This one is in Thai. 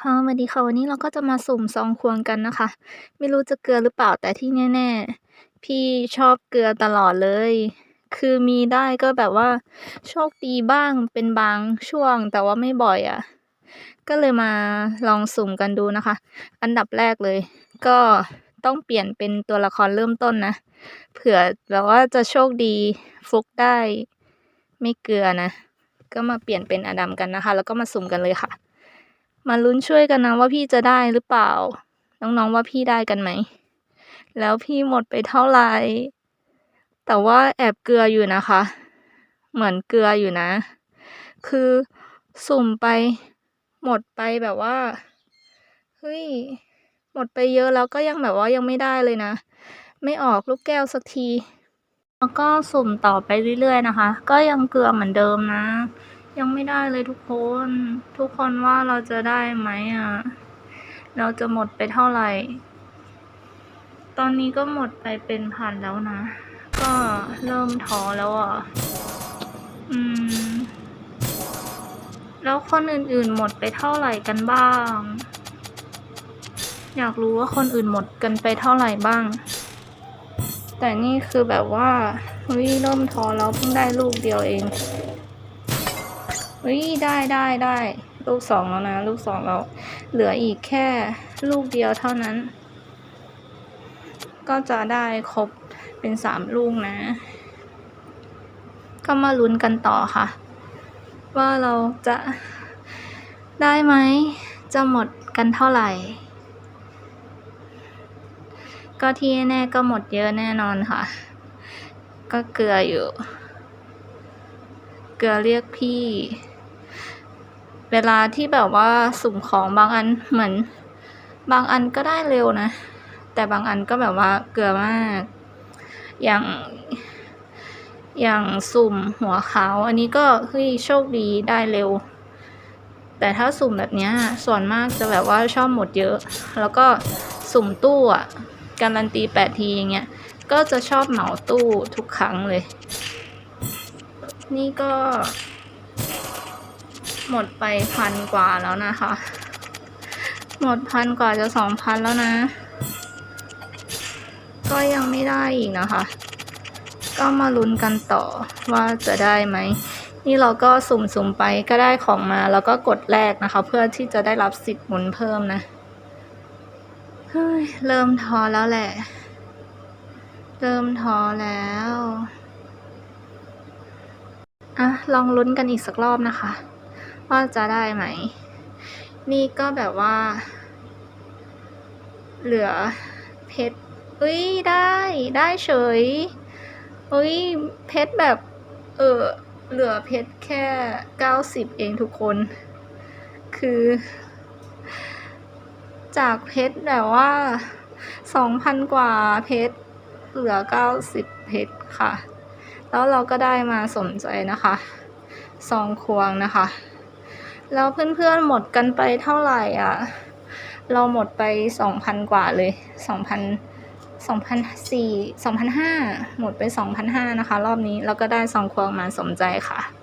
ค่ะสวัสดีค่ะวันนี้เราก็จะมาสุ่มซองควงกันนะคะ ไม่รู้จะเกลือหรือเปล่าแต่ที่แน่ ๆ พี่ชอบเกลือตลอดเลย คือมีได้ก็แบบว่า โชคดีบ้างเป็นบางช่วงแต่ว่าไม่บ่อยอะ่ะ ก็เลยมาลองสุ่มกันดูนะคะ อันดับแรกเลย ก็ต้องเปลี่ยนเป็นตัวละครเริ่มต้นนะ เผื่อแบบว่าจะโชคดีฟุกได้ ไม่เกลือนะ ก็มาเปลี่ยนเป็นอดัมกันนะคะ แล้วก็มาสุ่มกันเลยค่ะ มาลุ้นช่วยกันนะว่าพี่จะได้หรือเปล่า น้องๆว่าพี่ได้กันไหม แล้วพี่หมดไปเท่าไหร่ แต่ว่าแอบเกลืออยู่นะคะ เหมือนเกลืออยู่นะ คือสุ่มไปหมดไปแบบว่า เฮ้ย หมดไปเยอะแล้วก็ยังแบบว่ายังไม่ได้เลยนะ ไม่ออกลูกแก้วสักที แล้วก็สุ่มต่อไปเรื่อยๆนะคะ ก็ยังเกลือเหมือนเดิมนะ ยังไม่ได้เลยทุกคน ทุกคนว่าเราจะได้ไหมอะ เราจะหมดไปเท่าไหร่ ตอนนี้ก็หมดไปเป็นพันแล้วนะ ก็เริ่มท้อแล้วอะ อืม แล้วคนอื่นๆหมดไปเท่าไหร่กันบ้าง อยากรู้ว่าคนอื่นหมดกันไปเท่าไหร่บ้าง แต่นี่คือแบบว่าเฮ้ยเริ่มท้อแล้วเพิ่งได้ลูกเดียวเอง เฮ้ยได้ได้ได้ ลูกสองแล้วนะ ลูกสองแล้วเหลืออีกแค่ลูกเดียวเท่านั้น ก็จะได้ครบเป็นสามลูกนะ ก็มาลุ้นกันต่อค่ะ ว่าเราจะได้ไหม จะหมดกันเท่าไหร่ ก็ที่แน่ก็หมดเยอะแน่นอนค่ะ ก็เกลืออยู่ เกลือเรียกพี่ เวลาที่แบบว่าสุ่มของบางอันเหมือน บางอันก็ได้เร็วนะ แต่บางอันก็แบบว่าเกลือมาก อย่าง อย่างสุ่มหัวขาว อันนี้ก็เฮ้ยโชคดีได้เร็ว แต่ถ้าสุ่มแบบเนี้ยส่วนมากจะแบบว่าชอบหมดเยอะ แล้วก็สุ่มตู้อะการันตีแปดทีอย่างเงี้ยก็จะชอบเหมาตู้ทุกครั้งเลย นี่ก็ หมดไปพันกว่าแล้วนะคะ หมดพันกว่าจะสองพันแล้วนะ ก็ยังไม่ได้อีกนะคะ ก็มาลุ้นกันต่อว่าจะได้ไหม นี่เราก็สุ่มๆไปก็ได้ของมา แล้วก็กดแลกนะคะ เพื่อที่จะได้รับสิทธิ์หมุนเพิ่มนะเฮ้ยเริ่มท้อแล้วแหละ เริ่มท้อแล้ว ลองลุ้นกันอีกสักรอบนะคะ ว่าจะได้ไหม นี่ก็แบบว่า เหลือเพชรเอ้ยได้ได้เฉยเอ้ยเพชรแบบ เออเหลือเพชรแค่เก้าสิบเองทุกคน คือ จากเพชรแบบว่าสองพันกว่าเพชรเหลือเก้าสิบเพชรค่ะ แล้วเราก็ได้มาสมใจนะคะซองควงนะคะ แล้วเพื่อนๆหมดกันไปเท่าไหร่อะ เราหมดไปสองพันกว่าเลยสองพันสองพันสี่สองพันห้าหมดไปสองพันห้านะคะ รอบนี้แล้วก็ได้ซองควงมาสมใจค่ะ